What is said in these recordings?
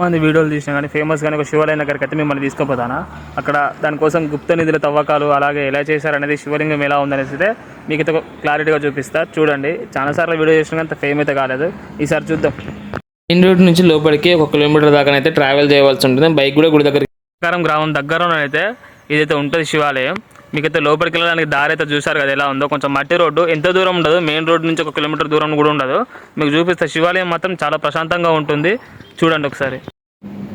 మంది వీడియోలు తీసినా కానీ ఫేమస్ కానీ ఒక శివాలయం దగ్గరికి అయితే మిమ్మల్ని తీసుకుపోతానా? అక్కడ దానికోసం గుప్త నిధుల తవ్వకాలు అలాగే ఎలా చేశారనేది శివలింగం ఎలా ఉందనేసి అయితే మీకు అయితే క్లారిటీగా చూపిస్తా. చూడండి. చాలాసార్లు వీడియో చేసినా అంత ఫేమ్ అయితే కాలేదు. ఈసారి చూద్దాం. మెయిన్ రోడ్ నుంచి లోపలికి ఒక కిలోమీటర్ దాకా అయితే ట్రావెల్ చేయవలసి ఉంటుంది. బైక్ కూడా గుడి దగ్గర ప్రకారం గ్రామం దగ్గరలోనైతే ఇదైతే ఉంటుంది శివాలయం. మీకైతే లోపలికి వెళ్ళడానికి దారి అయితే చూసారు కదా ఎలా ఉందో. కొంచెం మట్టి రోడ్డు ఎంత దూరం ఉండదు. మెయిన్ రోడ్ నుంచి ఒక కిలోమీటర్ దూరం కూడా ఉండదు. మీకు చూపిస్తే శివాలయం మాత్రం చాలా ప్రశాంతంగా ఉంటుంది. చూడండి ఒకసారి.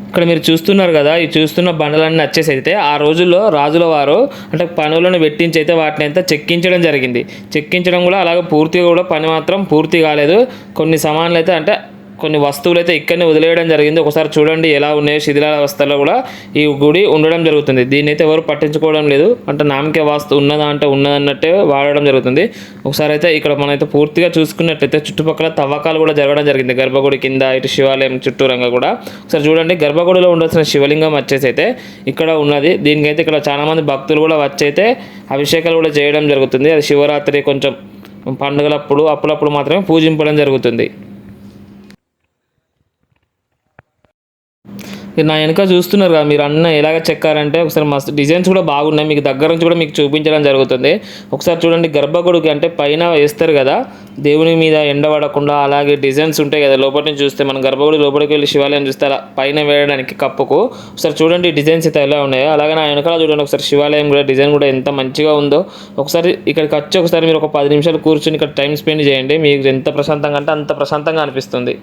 ఇక్కడ మీరు చూస్తున్నారు కదా ఈ చూస్తున్న బండలన్నీ వచ్చేసి అయితే ఆ రోజుల్లో రాజుల వారు అంటే పనులను పెట్టించి అయితే వాటిని అంతా చెక్కించడం జరిగింది. చెక్కించడం కూడా అలాగే పూర్తిగా కూడా పని మాత్రం పూర్తి కాలేదు. కొన్ని సామాన్లు అయితే అంటే కొన్ని వస్తువులు అయితే ఇక్కడనే వదిలేయడం జరిగింది. ఒకసారి చూడండి ఎలా ఉన్నాయో శిథిలావస్థలో కూడా ఈ గుడి ఉండడం జరుగుతుంది. దీన్ని అయితే ఎవరు పట్టించుకోవడం లేదు. అంటే నామకే వాస్తు ఉన్నదా అంటే ఉన్నదన్నట్టే వాడడం జరుగుతుంది. ఒకసారి అయితే ఇక్కడ మనమైతే పూర్తిగా చూసుకున్నట్లయితే చుట్టుపక్కల తవ్వకాలు కూడా జరగడం జరిగింది. గర్భగుడి కింద ఇటు శివాలయం చుట్టూరంగా కూడా. ఒకసారి చూడండి గర్భగుడిలో ఉండాల్సిన శివలింగం వచ్చేసి అయితే ఇక్కడ ఉన్నది. దీనికైతే ఇక్కడ చాలామంది భక్తులు కూడా వచ్చైతే అభిషేకాలు కూడా చేయడం జరుగుతుంది. అది శివరాత్రి కొంచెం పండుగలప్పుడు అప్పుడప్పుడు మాత్రమే పూజింపడం జరుగుతుంది. నా వెనక చూస్తున్నారు కదా మీరు అన్న ఎలాగ చెక్కారంటే ఒకసారి మస్తు డిజైన్స్ కూడా బాగున్నాయి. మీకు దగ్గర నుంచి కూడా మీకు చూపించడం జరుగుతుంది. ఒకసారి చూడండి గర్భగుడికి అంటే పైన వేస్తారు కదా దేవుని మీద ఎండ పడకుండా అలాగే డిజైన్స్ ఉంటాయి కదా లోపల నుంచి చూస్తే మనం గర్భగుడి లోపలికి వెళ్ళి శివాలయం చూస్తే అలా పైన వేయడానికి కప్పుకు. ఒకసారి చూడండి డిజైన్స్ అయితే ఎలా ఉన్నాయో. అలాగే నా వెనకాల చూడండి ఒకసారి శివాలయం కూడా డిజైన్ కూడా ఎంత మంచిగా ఉందో. ఒకసారి ఇక్కడికి వచ్చి ఒకసారి మీరు ఒక పది నిమిషాలు కూర్చొని ఇక్కడ టైం స్పెండ్ చేయండి. మీకు ఎంత ప్రశాంతంగా అంటే అంత ప్రశాంతంగా అనిపిస్తుంది.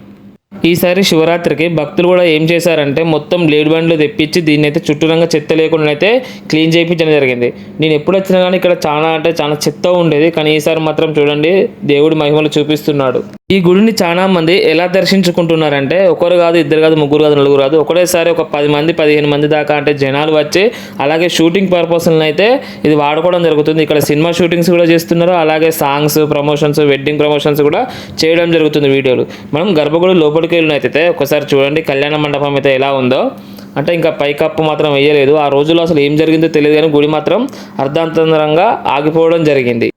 ఈసారి శివరాత్రికి భక్తులు కూడా ఏం చేశారంటే మొత్తం లేడి బండ్లు తెప్పించి దీన్ని అయితే చుట్టూరంగా చెత్త లేకుండా అయితే క్లీన్ చేయించడం జరిగింది. నేను ఎప్పుడు వచ్చినా కానీ ఇక్కడ చాలా అంటే చాలా చెత్త ఉండేది. కానీ ఈసారి మాత్రం చూడండి దేవుడి మహిమలు చూపిస్తున్నాడు. ఈ గుడిని చాలా మంది ఎలా దర్శించుకుంటున్నారంటే ఒకరు కాదు ఇద్దరు కాదు ముగ్గురు కాదు నలుగురు కాదు ఒకటేసారి ఒక పది మంది పదిహేను మంది దాకా అంటే జనాలు వచ్చి అలాగే షూటింగ్ పర్పస్లను అయితే ఇది వాడుకోవడం జరుగుతుంది. ఇక్కడ సినిమా షూటింగ్స్ కూడా చేస్తున్నారు. అలాగే సాంగ్స్ ప్రమోషన్స్ వెడ్డింగ్ ప్రమోషన్స్ కూడా చేయడం జరుగుతుంది వీడియోలు. మనం గర్భగుడి లోపలికి వెళ్ళినైతే ఒకసారి చూడండి కళ్యాణ మండపం అయితే ఎలా ఉందో. అంటే ఇంకా పైకప్పు మాత్రం వేయలేదు. ఆ రోజుల్లో అసలు ఏం జరిగిందో తెలియదు కానీ గుడి మాత్రం అర్ధాంతరంగా ఆగిపోవడం జరిగింది.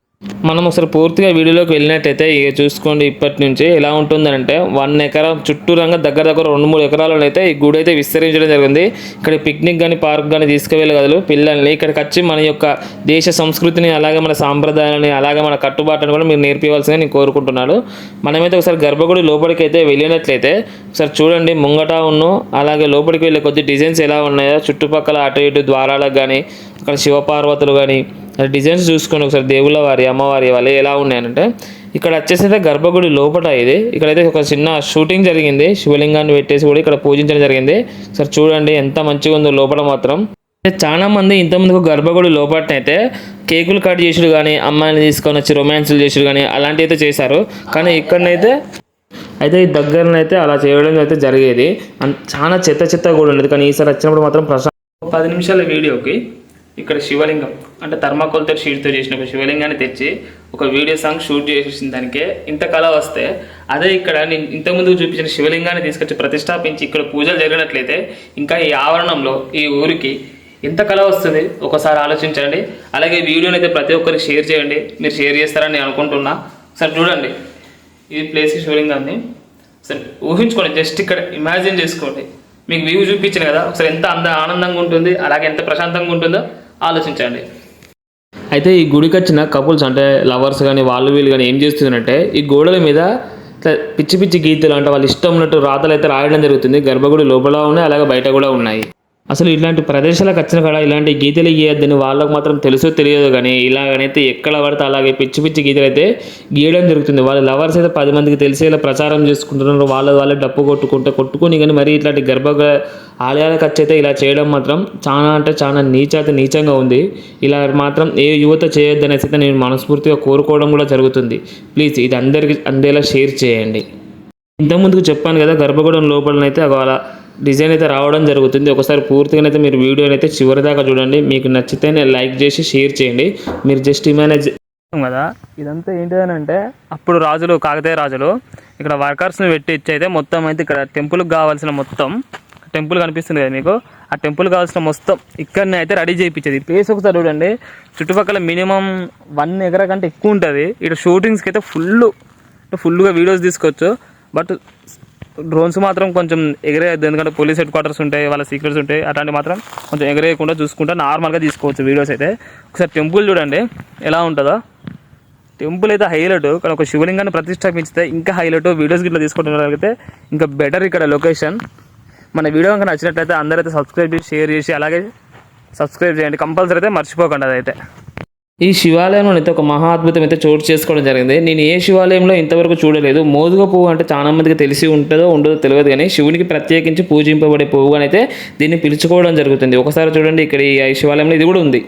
మనం అసలు పూర్తిగా వీడియోలోకి వెళ్ళినట్టయితే ఇక చూసుకోండి ఇప్పటి నుంచి ఎలా ఉంటుందంటే వన్ ఎకరం చుట్టూరంగా దగ్గర దగ్గర రెండు మూడు ఎకరాలలో అయితే ఈ గుడి అయితే విస్తరించడం జరిగింది. ఇక్కడ పిక్నిక్ కానీ పార్క్ కానీ తీసుకువెళ్ళగలరు పిల్లల్ని ఇక్కడికి వచ్చి మన యొక్క దేశ సంస్కృతిని అలాగే మన సాంప్రదాయాలని అలాగే మన కట్టుబాటుని కూడా మీరు నేర్పించవలసిందిగా నేను కోరుకుంటున్నాను. మనమైతే ఒకసారి గర్భగుడి లోపలికి అయితే వెళ్ళినట్లయితే ఒకసారి చూడండి ముంగట ఉన్ను అలాగే లోపలికి వెళ్ళే కొద్ది డిజైన్స్ ఎలా ఉన్నాయో చుట్టుపక్కల అటు ఇటు ద్వారాలకు కానీ అక్కడ శివపార్వతులు కానీ డిజైన్స్ చూసుకొని ఒకసారి దేవుళ్ళ వారి అమ్మవారి వాళ్ళు ఎలా ఉన్నాయంటే ఇక్కడ వచ్చేసి అయితే గర్భగుడి లోపల ఇది. ఇక్కడైతే ఒక చిన్న షూటింగ్ జరిగింది. శివలింగాన్ని పెట్టేసి కూడా ఇక్కడ పూజించడం జరిగింది. ఒకసారి చూడండి ఎంత మంచిగా ఉందో లోపల మాత్రం. అయితే చాలా మంది ఇంతమందికి గర్భగుడి లోపలనైతే కేకులు కట్ చేసుడు కానీ అమ్మాయిని తీసుకొని వచ్చి రొమాన్స్లు చేసుడు కానీ అలాంటివి అయితే చేశారు. కానీ ఇక్కడనైతే అయితే ఈ దగ్గరనైతే అలా చేయడం అయితే జరిగేది. చాలా చెత్త చెత్త కూడా ఉండేది. కానీ ఈసారి వచ్చినప్పుడు మాత్రం ప్రశాంత పది నిమిషాల వీడియోకి ఇక్కడ శివలింగం. అంటే థర్మాకోల్తో షీట్తో చేసిన ఒక శివలింగాన్ని తెచ్చి ఒక వీడియో సాంగ్ షూట్ చేసేసిన దానికే ఇంత కళ వస్తే అదే ఇక్కడ నేను ఇంతకుముందు చూపించిన శివలింగాన్ని తీసుకొచ్చి ప్రతిష్టాపించి ఇక్కడ పూజలు జరిగినట్లయితే ఇంకా ఈ ఆవరణంలో ఈ ఊరికి ఎంత కళ వస్తుంది? ఒకసారి ఆలోచించండి. అలాగే వీడియోని అయితే ప్రతి ఒక్కరికి షేర్ చేయండి. మీరు షేర్ చేస్తారని నేను అనుకుంటున్నా. సరే చూడండి. ఈ ప్లేస్ శివలింగాన్ని. సరే ఊహించుకోండి. జస్ట్ ఇక్కడ ఇమాజిన్ చేసుకోండి. మీకు వ్యూ చూపించాను కదా. ఒకసారి ఎంత అంద ఆనందంగా ఉంటుంది అలాగే ఎంత ప్రశాంతంగా ఉంటుందో ఆలోచించండి. అయితే ఈ గుడికి వచ్చిన కపుల్స్ అంటే లవర్స్ కానీ వాళ్ళు వీళ్ళు కానీ ఏం చేస్తుందంటే ఈ గోడల మీద ఇట్లా పిచ్చి పిచ్చి గీతలు అంటే వాళ్ళ ఇష్టం ఉన్నట్టు రాతలు అయితే రాయడం జరుగుతుంది. గర్భగుడి లోపల ఉన్నాయి అలాగే బయట కూడా ఉన్నాయి. అసలు ఇలాంటి ప్రదేశాలకు వచ్చిన కాడ ఇలాంటి గీతలు గీయద్దని వాళ్ళకు మాత్రం తెలుసో తెలియదు కానీ ఇలాగనైతే ఎక్కడ పడితే అలాగే పిచ్చి పిచ్చి గీతలు అయితే గీయడం జరుగుతుంది. వాళ్ళ లవర్స్ అయితే పది మందికి తెలిసేలా ప్రచారం చేసుకుంటున్నారు. వాళ్ళ వాళ్ళే డప్పు కొట్టుకుంటే కొట్టుకొని కానీ మరి ఇట్లాంటి గర్భ ఆలయాలకు వచ్చి అయితే ఇలా చేయడం మాత్రం చాలా అంటే చాలా నీచాత నీచంగా ఉంది. ఇలా మాత్రం ఏ యువత చేయొద్దని అయితే నేను మనస్ఫూర్తిగా కోరుకోవడం కూడా జరుగుతుంది. ప్లీజ్ ఇది అందరికీ అందేలా షేర్ చేయండి. ఇంతకుముందుకు చెప్పాను కదా గర్భగుడం లోపలనైతే అలా డిజైన్ అయితే రావడం జరుగుతుంది. ఒకసారి పూర్తిగా అయితే మీరు వీడియోని అయితే చివరి దాకా చూడండి. మీకు నచ్చితేనే లైక్ చేసి షేర్ చేయండి. మీరు జస్ట్ ఇమానేజ్ కదా ఇదంతా ఏంటిదని అంటే అప్పుడు రాజులు కాకతీయ రాజులు ఇక్కడ వర్కర్స్ని పెట్టి ఇచ్చి అయితే మొత్తం అయితే ఇక్కడ టెంపుల్కి కావాల్సిన మొత్తం టెంపుల్ కనిపిస్తుంది కదా మీకు? ఆ టెంపుల్ కావాల్సిన మొత్తం ఇక్కడనే అయితే రెడీ చేయించేది. ప్లేస్ ఒకసారి చూడండి. చుట్టుపక్కల మినిమం వన్ ఎకరా కంటే ఎక్కువ ఉంటుంది. ఇక్కడ షూటింగ్స్కి అయితే ఫుల్ ఫుల్గా వీడియోస్ తీసుకోవచ్చు. బట్ డ్రోన్స్ మాత్రం కొంచెం ఎగరేయద్దు. ఎందుకంటే పోలీస్ హెడ్ క్వార్టర్స్ ఉంటాయి వాళ్ళ సీక్రెట్స్ ఉంటాయి. అట్లాంటి మాత్రం కొంచెం ఎగరేయకుండా చూసుకుంటా నార్మల్గా తీసుకోవచ్చు వీడియోస్ అయితే. ఒకసారి టెంపుల్ చూడండి ఎలా ఉంటుందో. టెంపుల్ అయితే హైలైట్ కానీ ఒక శివలింగాన్ని ప్రతిష్టాపించితే ఇంకా హైలైట్. వీడియోస్ గిట్లా తీసుకుంటున్నట్లయితే ఇంకా బెటర్ ఇక్కడ లొకేషన్ మన వీడియో కనుక నచ్చినట్లయితే అందరైతే సబ్స్క్రైబ్ చేసి షేర్ చేసి అలాగే సబ్స్క్రైబ్ చేయండి. కంపల్సరీ అయితే మర్చిపోకండి అదైతే. ఈ శివాలయంలో అయితే ఒక మహా అద్భుతం అయితే చోటు చేసుకోవడం జరిగింది. నేను ఏ శివాలయంలో ఇంతవరకు చూడలేదు. మోదుగ పువ్వు అంటే చాలా మందికి తెలిసి ఉంటుందో ఉండదో తెలియదు కానీ శివునికి ప్రత్యేకించి పూజింపబడే పువ్వు అని అయితే దీన్ని పిలుచుకోవడం జరుగుతుంది. ఒకసారి చూడండి ఇక్కడ ఈ శివాలయంలో ఇది కూడా ఉంది.